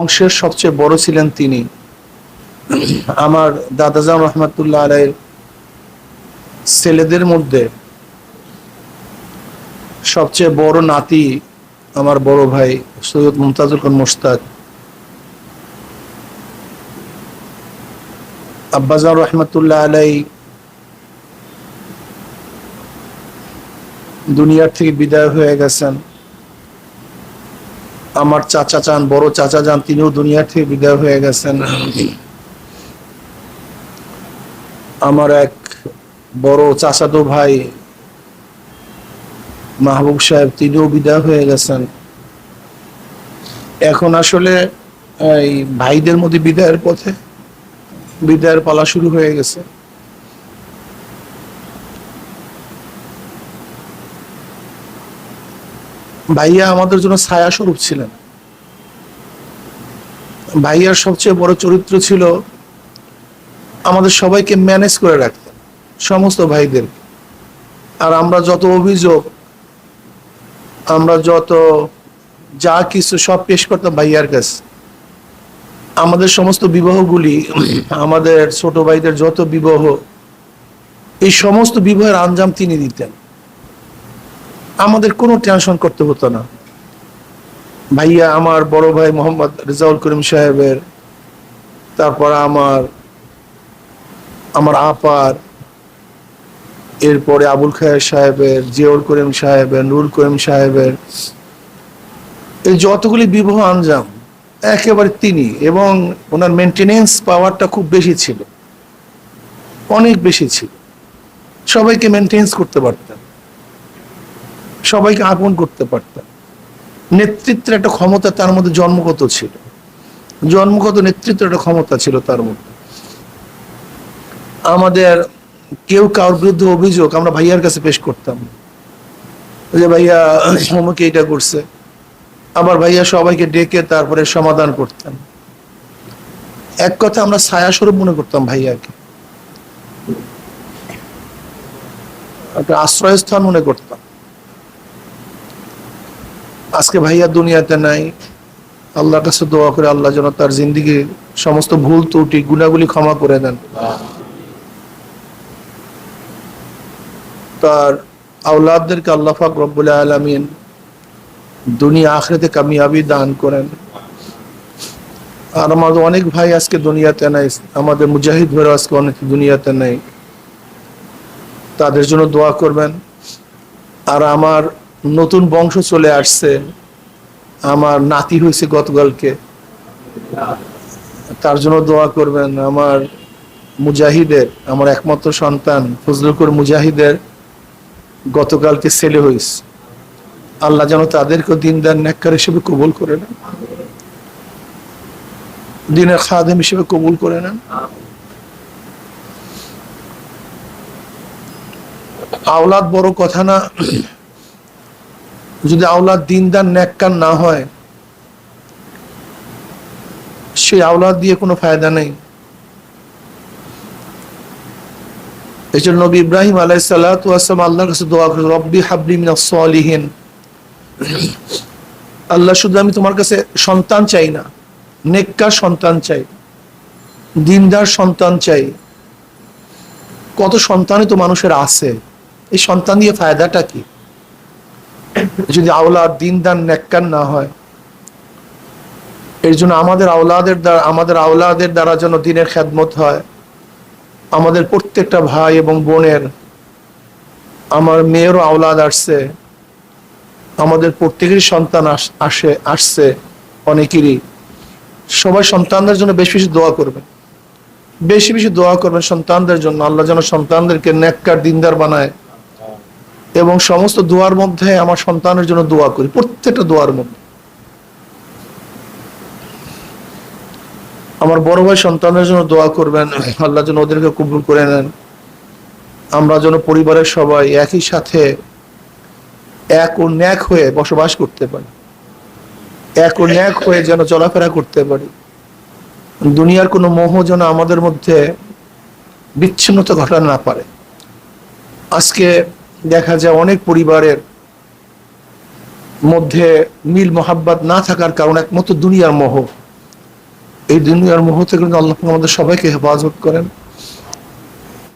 বংশের সবচেয়ে বড় ছিলেন তিনি। আমার দাদাজান রহমাতুল্লাহ আলাইয়ের ছেলেদের মধ্যে সবচেয়ে বড় নাতি আমার বড় ভাই সৈয়দ মুমতাজুল খান মোস্তাক আব্বাজান রহমাতুল্লাহ আলাই দুনিয়ার থেকে বিদায় হয়ে গেছেন। আমার চাচা চান, বড় চাচা যান, তিনিও দুনিয়ার থেকে বিদায় হয়ে গেছেন। আমার এক বড় চাচাতো ভাই মাহবুব সাহেব, তিনিও বিদায় হয়ে গেছেন। এখন আসলে এই ভাইদের মধ্যে বিদায়ের পথে বিদায়ের পালা শুরু হয়ে গেছে। ভাইয়া আমাদের জন্য ছায়া স্বরূপ ছিলেন। ভাইয়ার সবচেয়ে বড় চরিত্র ছিল আমাদের সবাইকে ম্যানেজ করে রাখতেন সমস্ত ভাইদের আর আমরা যত অভিযোগ, আমরা যত যা কিছু সব পেশ করতাম ভাইয়ার কাছে, আমাদের সমস্ত বিবাহগুলি, আমাদের ছোট ভাইদের যত বিবাহ, এই সমস্ত বিবাহের আঞ্জাম তিনি দিতেন। আমাদের কোনো টেনশন করতে হতো না। ভাইয়া আমার বড় ভাই মোহাম্মদ রেজাউল করিম সাহেবের, তারপর আমার আমার আপার, এরপরে আবুল খায়ের সাহেবের, জিয়াউল করিম সাহেবের নুর করিম সাহেবের, এই যতগুলি বিবাহ আঞ্জাম, একেবারে তিনি এবং ওনার মেনটেনেন্স পাওয়ারটা খুব বেশি ছিল। অনেক বেশি ছিল। সবাইকে মেনটেন্স করতে পারতেন সবাইকে আপন করতে পারতেন। নেতৃত্বের একটা ক্ষমতা তার মধ্যে জন্মগত ছিল। জন্মগত নেতৃত্বের একটা ক্ষমতা ছিল তার মধ্যে। আমাদের কেউ কারোর বিরুদ্ধে অভিযোগ আমরা ভাইয়ার কাছে পেশ করতাম। যে ভাইয়া অমুকে এটা করছে। আবার ভাইয়া সবাইকে ডেকে তারপরে সমাধান করতেন। এক কথা আমরা ছায়া স্বরূপ মনে করতাম ভাইয়াকে। একটা আশ্রয়স্থান মনে করতাম। আজকে ভাইয়া দুনিয়াতে নাই। আল্লাহর কাছে দোয়া করে আল্লাহ যেন তার জিন্দিগি সমস্ত ভুল, ত্রুটি, গুণাগুলি ক্ষমা করে দেন। তার আউলাদদেরকে আল্লাহ পাক রব্বুল আলমিন দুনিয়া আখরেতে কামিয়াবি দান করেন। আর আমাদের অনেক ভাই আজকে দুনিয়াতে নাই, আমাদের মুজাহিদ ভাইরা আজকে অনেক দুনিয়াতে নেই। তাদের জন্য দোয়া করবেন। আর আমার নতুন বংশ চলে আসছে। আমার নাতি হয়েছে গতকালকে। তার জন্য দোয়া করবেন আমার মুজাহিদের, আমার একমাত্র সন্তান ফজলুকুর মুজাহিদের, গতকালকে ছেলে হয়েছে। আল্লাহ যেন তাদেরকে দিনদার নেককার হিসেবে কবুল করে নেন। দিনের খাদেম হিসেবে কবুল করে নেন। আওলাদ বড় কথা না। যদি আওলাদ দিনদার নেককার না হয়, সেই আওলাদ দিয়ে কোনো ফায়দা নেই। এই নবী ইব্রাহিম আলাই সাল্লাম আল্লাহর কাছে দোয়া করে রব্বি হাবলি মিনাসলিহীন আল্লাহ, শুধু আমি তোমার কাছে সন্তান চাই না, নেককার সন্তান চাই, দিনদার সন্তান চাই। কত সন্তানই তো মানুষের আছে, এই সন্তান দিয়ে ফায়দাটা কি? যদি আওলাদ দিনদার নেককার না হয় এর জন্য আমাদের আওলাদের দ্বারা, আমাদের আওলাদের দ্বারা যেন দিনের খেদমত হয়। আমাদের প্রত্যেকটা ভাই এবং বোনের, আমার মেয়েরও আওলাদ আসছে, আমাদের প্রত্যেকেরই সন্তান আস- আসে, আসছে অনেকেরই। সবাই সন্তানদের জন্য বেশি বেশি দোয়া করবেন। বেশি বেশি দোয়া করবেন সন্তানদের জন্য। আল্লাহ যেন সন্তানদেরকে নেককার দিনদার বানায়। এবং সমস্ত দোয়ার মধ্যে আমার সন্তানের জন্য দোয়া করি, প্রত্যেকটা দোয়ার মধ্যে। আমার বড় ভাই সন্তানের জন্য দোয়া করবেন, আল্লাহ যেন ওদেরকে কবুল করে নেন। আমরা যেন পরিবারের সবাই একই সাথে এক ও ন্যাক হয়ে বসবাস করতে পারি। এক ও ন্যাক হয়ে যেন চলাফেরা করতে পারি। দুনিয়ার কোনো মোহ যেন আমাদের মধ্যে বিচ্ছিন্নতা ঘটা না পারে। আজকে দেখা যায় অনেক পরিবারের মধ্যে মিল মোহাব্বত না থাকার কারণ একমাত্র দুনিয়ার মোহ। এই দুনিয়ার মোহ থেকে কিন্তু আল্লাহ আমাদের সবাইকে হেফাজত করেন।